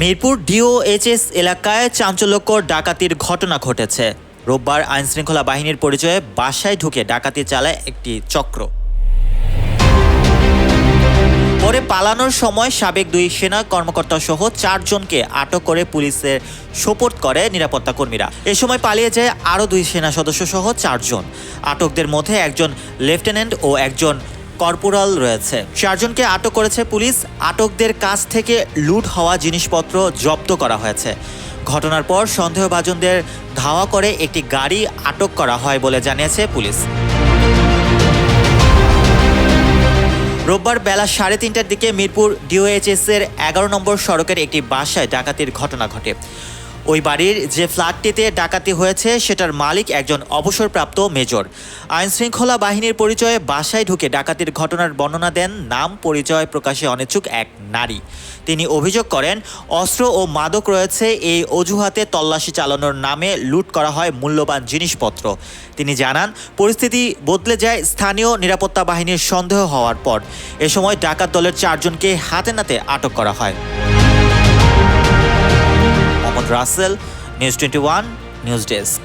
Mirpur DOHS এলাকায় চাঞ্চল্যকর ডাকাতির ঘটনা ঘটেছে। রোববার আইনশৃঙ্খলা বাহিনীর পরিচয়ে বাসায় ঢুকে ডাকাতি চালায় একটি চক্র। পরে পালানোর সময় সাবেক দুই সেনা কর্মকর্তা সহ চারজনকে আটক করে পুলিশের সোপোর্ট করে নিরাপত্তা কর্মীরা। এ সময় পালিয়ে যায় আরও দুই সেনা সদস্য সহ চারজন। আটকদের মধ্যে একজন লেফটেন্যান্ট ও একজন কর্পোরাল রয়েছে। চারজনকে আটক করেছে পুলিশ। আটকদের কাছ থেকে লুট হওয়া জিনিসপত্র জব্দ করা হয়েছে। ঘটনার পর সন্দেহভাজনদের ধাওয়া করে একটি গাড়ি আটক করা হয় বলে জানিয়েছে পুলিশ। রোববার বেলা সাড়ে তিনটার দিকে মিরপুর ডিওএইচএস এর এগারো নম্বর সড়কের একটি বাসায় ডাকাতির ঘটনা ঘটে। ওই বাড়ির যে ফ্ল্যাটটিতে ডাকাতি হয়েছে, সেটার মালিক একজন অবসরপ্রাপ্ত মেজর। আইনশৃঙ্খলা বাহিনীর পরিচয়ে বাসায় ঢুকে ডাকাতির ঘটনার বর্ণনা দেন নাম পরিচয় প্রকাশে অনিচ্ছুক এক নারী। তিনি অভিযোগ করেন, অস্ত্র ও মাদক রয়েছে, এই অজুহাতে তল্লাশি চালানোর নামে লুট করা হয় মূল্যবান জিনিসপত্র। তিনি জানান, পরিস্থিতি বদলে যায় স্থানীয় নিরাপত্তা বাহিনীর সন্দেহ হওয়ার পর। এ সময় ডাকাত দলের চারজনকে হাতে নাতে আটক করা হয়। Rasel news twenty one news desk